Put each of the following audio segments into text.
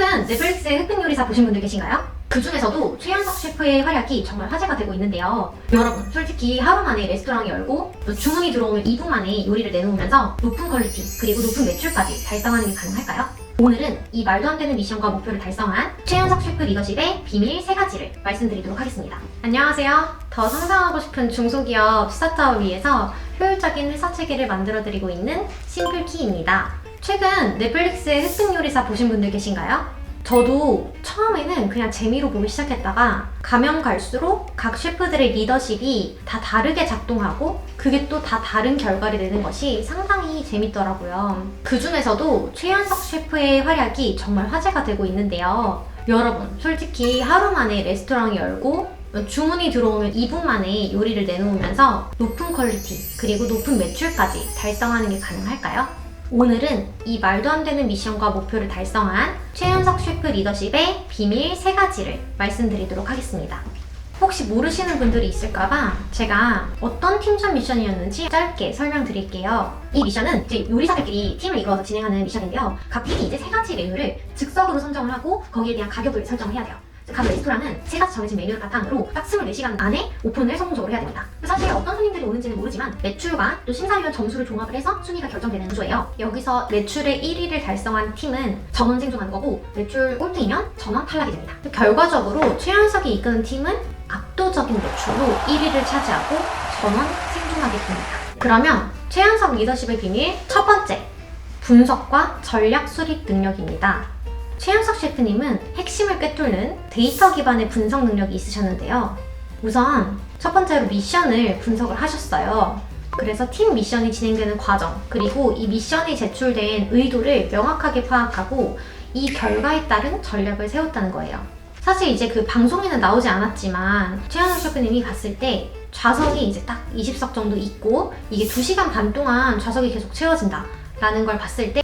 최근 넷플릭스의 흑백 요리사 보신 분들 계신가요? 그 중에서도 최현석 셰프의 활약이 정말 화제가 되고 있는데요. 여러분, 솔직히 하루 만에 레스토랑을 열고 또 주문이 들어오는 2분 만에 요리를 내놓으면서 높은 퀄리티 그리고 높은 매출까지 달성하는 게 가능할까요? 오늘은 이 말도 안 되는 미션과 목표를 달성한 최현석 셰프 리더십의 비밀 세 가지를 말씀드리도록 하겠습니다. 안녕하세요. 더 성장하고 싶은 중소기업 스타트업을 위해서 효율적인 회사 체계를 만들어드리고 있는 심플키입니다. 최근 넷플릭스의 흑백 요리사 보신 분들 계신가요? 저도 처음에는 그냥 재미로 보기 시작했다가 가면 갈수록 각 셰프들의 리더십이 다 다르게 작동하고 그게 또 다 다른 결과를 내는 것이 상당히 재밌더라고요. 그 중에서도 최현석 셰프의 활약이 정말 화제가 되고 있는데요. 여러분, 솔직히 하루 만에 레스토랑을 열고 주문이 들어오면 2분 만에 요리를 내놓으면서 높은 퀄리티 그리고 높은 매출까지 달성하는 게 가능할까요? 오늘은 이 말도 안 되는 미션과 목표를 달성한 최현석 셰프 리더십의 비밀 세 가지를 말씀드리도록 하겠습니다. 혹시 모르시는 분들이 있을까봐 제가 어떤 팀전 미션이었는지 짧게 설명드릴게요. 이 미션은 이제 요리사들끼리 팀을 이루어서 진행하는 미션인데요. 각 팀이 이제 세 가지 메뉴를 즉석으로 선정을 하고 거기에 대한 가격을 설정을 해야 돼요. 각 레스토랑은 세 가지 정해진 메뉴를 바탕으로 딱 24시간 안에 오픈을 성공적으로 해야 됩니다. 사실 어떤 손님들이 오는지는 모르지만 매출과 또 심사위원 점수를 종합을 해서 순위가 결정되는 구조예요. 여기서 매출의 1위를 달성한 팀은 전원 생존하는 거고 매출 꼴등이면 전원 탈락이 됩니다. 결과적으로 최현석이 이끄는 팀은 압도적인 매출로 1위를 차지하고 전원 생존하게 됩니다. 그러면 최현석 리더십의 비밀 첫 번째 분석과 전략 수립 능력입니다. 최현석 셰프님은 핵심을 꿰뚫는 데이터 기반의 분석 능력이 있으셨는데요. 우선 첫 번째로 미션을 분석을 하셨어요. 그래서 팀 미션이 진행되는 과정, 그리고 이 미션이 제출된 의도를 명확하게 파악하고 이 결과에 따른 전략을 세웠다는 거예요. 사실 이제 그 방송에는 나오지 않았지만 최현석 셰프님이 봤을 때 좌석이 이제 딱 20석 정도 있고 이게 2시간 반 동안 좌석이 계속 채워진다 라는 걸 봤을 때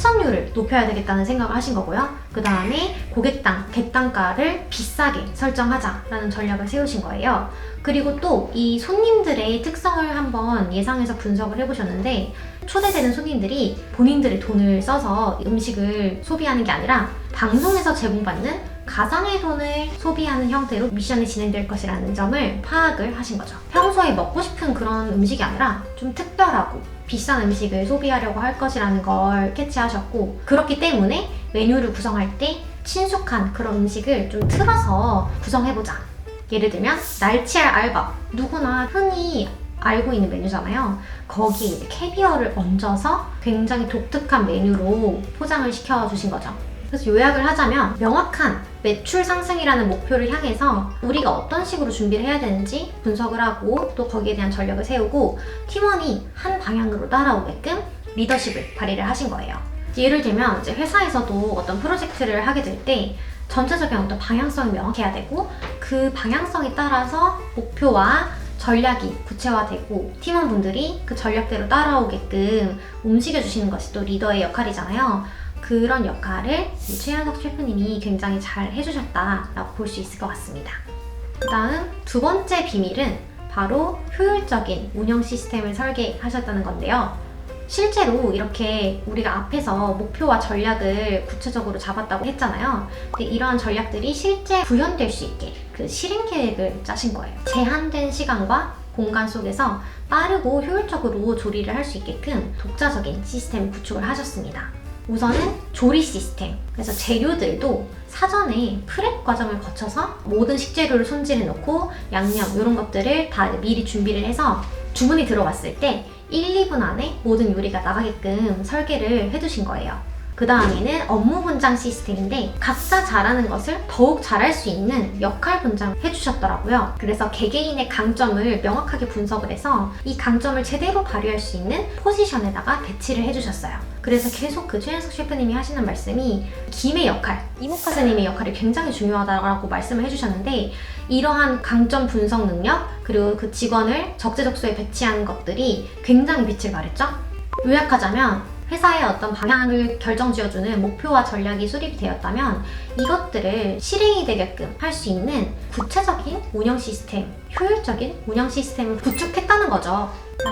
회전율을 높여야 되겠다는 생각을 하신 거고요. 그 다음에 고객당, 객단가를 비싸게 설정하자라는 전략을 세우신 거예요. 그리고 또 이 손님들의 특성을 한번 예상해서 분석을 해보셨는데 초대되는 손님들이 본인들의 돈을 써서 음식을 소비하는 게 아니라 방송에서 제공받는 가상의 돈을 소비하는 형태로 미션이 진행될 것이라는 점을 파악을 하신 거죠. 평소에 먹고 싶은 그런 음식이 아니라 좀 특별하고 비싼 음식을 소비하려고 할 것이라는 걸 캐치하셨고 그렇기 때문에 메뉴를 구성할 때 친숙한 그런 음식을 좀 틀어서 구성해보자. 예를 들면 날치알 알밥 누구나 흔히 알고 있는 메뉴잖아요. 거기에 캐비어를 얹어서 굉장히 독특한 메뉴로 포장을 시켜주신 거죠. 그래서 요약을 하자면 명확한 매출 상승이라는 목표를 향해서 우리가 어떤 식으로 준비를 해야 되는지 분석을 하고 또 거기에 대한 전략을 세우고 팀원이 한 방향으로 따라오게끔 리더십을 발휘를 하신 거예요. 예를 들면 이제 회사에서도 어떤 프로젝트를 하게 될 때 전체적인 어떤 방향성이 명확해야 되고 그 방향성에 따라서 목표와 전략이 구체화되고 팀원분들이 그 전략대로 따라오게끔 움직여주시는 것이 또 리더의 역할이잖아요. 그런 역할을 이 최현석 셰프님이 굉장히 잘 해주셨다라고 볼 수 있을 것 같습니다. 그 다음 두 번째 비밀은 바로 효율적인 운영 시스템을 설계하셨다는 건데요. 실제로 이렇게 우리가 앞에서 목표와 전략을 구체적으로 잡았다고 했잖아요. 근데 이러한 전략들이 실제 구현될 수 있게 그 실행 계획을 짜신 거예요. 제한된 시간과 공간 속에서 빠르고 효율적으로 조리를 할 수 있게끔 독자적인 시스템을 구축을 하셨습니다. 우선은 조리 시스템. 그래서 재료들도 사전에 프랩 과정을 거쳐서 모든 식재료를 손질해 놓고 양념 이런 것들을 다 미리 준비를 해서 주문이 들어왔을 때 1, 2분 안에 모든 요리가 나가게끔 설계를 해두신 거예요. 그 다음에는 업무 분장 시스템인데 각자 잘하는 것을 더욱 잘할 수 있는 역할 분장 해주셨더라고요. 그래서 개개인의 강점을 명확하게 분석을 해서 이 강점을 제대로 발휘할 수 있는 포지션에다가 배치를 해주셨어요. 그래서 계속 그 최현석 셰프님이 하시는 말씀이 김의 역할, 이모카스님의 역할이 굉장히 중요하다고 말씀을 해주셨는데 이러한 강점 분석 능력 그리고 그 직원을 적재적소에 배치한 것들이 굉장히 빛을 발했죠. 요약하자면 회사의 어떤 방향을 결정지어주는 목표와 전략이 수립이 되었다면 이것들을 실행이 되게끔 할 수 있는 구체적인 운영 시스템, 효율적인 운영 시스템을 구축했다는 거죠.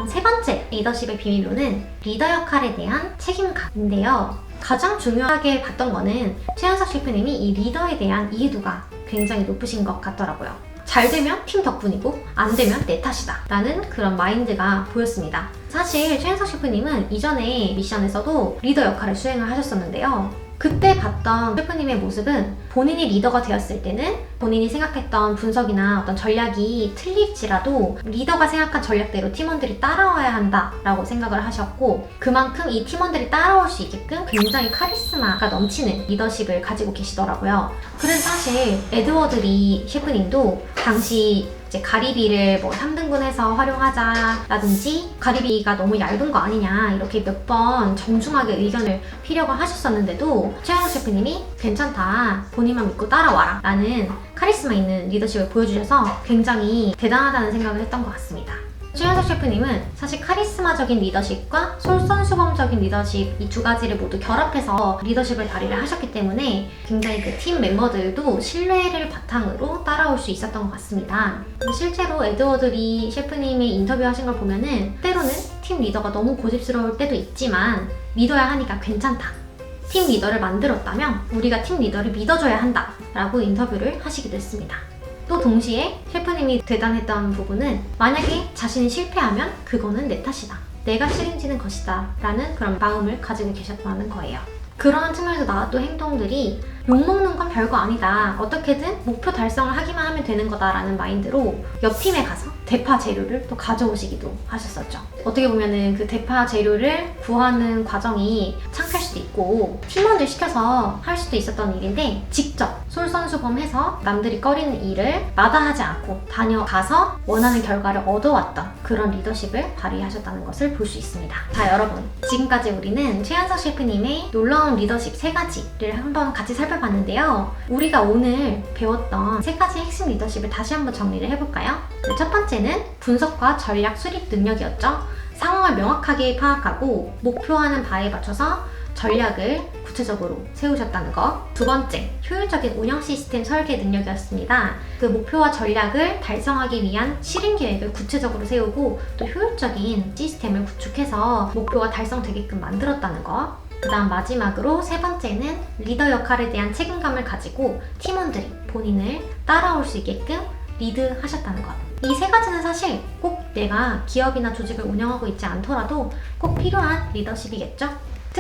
세 번째 리더십의 비밀로는 리더 역할에 대한 책임감인데요. 가장 중요하게 봤던 거는 최현석 셰프님이 이 리더에 대한 이해도가 굉장히 높으신 것 같더라고요. 잘 되면 팀 덕분이고 안 되면 내 탓이다 라는 그런 마인드가 보였습니다. 사실 최현석 셰프님은 이전에 미션에서도 리더 역할을 수행을 하셨었는데요. 그때 봤던 셰프님의 모습은 본인이 리더가 되었을 때는 본인이 생각했던 분석이나 어떤 전략이 틀릴지라도 리더가 생각한 전략대로 팀원들이 따라와야 한다라고 생각을 하셨고 그만큼 이 팀원들이 따라올 수 있게끔 굉장히 카리스마가 넘치는 리더십을 가지고 계시더라고요. 그래서 사실 에드워드 리 셰프님도 당시 이제 가리비를 뭐 3등분해서 활용하자라든지 가리비가 너무 얇은 거 아니냐 이렇게 몇 번 정중하게 의견을 피력을 하셨었는데도 최양호 셰프님이 괜찮다 본인만 믿고 따라와라 라는 카리스마 있는 리더십을 보여주셔서 굉장히 대단하다는 생각을 했던 것 같습니다. 최현석 셰프님은 사실 카리스마적인 리더십과 솔선수범적인 리더십 이 두 가지를 모두 결합해서 리더십을 발휘를 하셨기 때문에 굉장히 그 팀 멤버들도 신뢰를 바탕으로 따라올 수 있었던 것 같습니다. 실제로 에드워드 리 셰프님의 인터뷰하신 걸 보면은 때로는 팀 리더가 너무 고집스러울 때도 있지만 믿어야 하니까 괜찮다. 팀 리더를 만들었다면 우리가 팀 리더를 믿어줘야 한다. 라고 인터뷰를 하시기도 했습니다. 또 동시에 셰프님이 대단했던 부분은 만약에 자신이 실패하면 그거는 내 탓이다. 내가 책임지는 것이다. 라는 그런 마음을 가지고 계셨다는 거예요. 그러한 측면에서 나왔던 행동들이 욕먹는 건 별거 아니다. 어떻게든 목표 달성을 하기만 하면 되는 거다라는 마인드로 옆 팀에 가서 대파 재료를 또 가져오시기도 하셨었죠. 어떻게 보면은 그 대파 재료를 구하는 과정이 수도 있고 팀원들 시켜서 할 수도 있었던 일인데 직접 솔선수범해서 남들이 꺼리는 일을 마다하지 않고 다녀가서 원하는 결과를 얻어왔던 그런 리더십을 발휘하셨다는 것을 볼 수 있습니다. 자 여러분 지금까지 우리는 최현석 셰프님의 놀라운 리더십 세 가지를 한번 같이 살펴봤는데요. 우리가 오늘 배웠던 세 가지 핵심 리더십을 다시 한번 정리를 해볼까요? 네, 첫 번째는 분석과 전략 수립 능력이었죠. 상황을 명확하게 파악하고 목표하는 바에 맞춰서 전략을 구체적으로 세우셨다는 것. 두 번째, 효율적인 운영 시스템 설계 능력이었습니다. 그 목표와 전략을 달성하기 위한 실행 계획을 구체적으로 세우고 또 효율적인 시스템을 구축해서 목표가 달성되게끔 만들었다는 것. 그 다음 마지막으로 세 번째는 리더 역할에 대한 책임감을 가지고 팀원들이 본인을 따라올 수 있게끔 리드 하셨다는 것. 이 세 가지는 사실 꼭 내가 기업이나 조직을 운영하고 있지 않더라도 꼭 필요한 리더십이겠죠?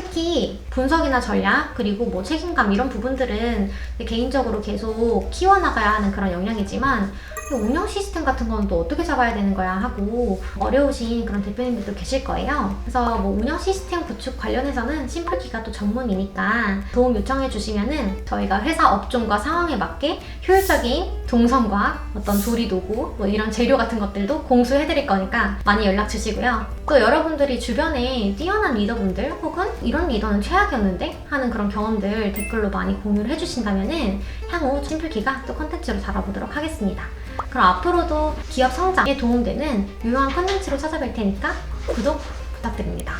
특히 분석이나 전략 그리고 뭐 책임감 이런 부분들은 개인적으로 계속 키워나가야 하는 그런 영역이지만 운영 시스템 같은 건 또 어떻게 잡아야 되는 거야 하고 어려우신 그런 대표님들도 계실 거예요. 그래서 뭐 운영 시스템 구축 관련해서는 심플키가 또 전문이니까 도움 요청해 주시면은 저희가 회사 업종과 상황에 맞게 효율적인 동선과 어떤 조리 도구 뭐 이런 재료 같은 것들도 공수해 드릴 거니까 많이 연락 주시고요. 또 여러분들이 주변에 뛰어난 리더분들 혹은 이런 리더는 최악이었는데 하는 그런 경험들 댓글로 많이 공유를 해주신다면은 향후 심플키가 또 컨텐츠로 다뤄보도록 하겠습니다. 그럼 앞으로도 기업 성장에 도움되는 유용한 컨텐츠로 찾아뵐 테니까 구독 부탁드립니다.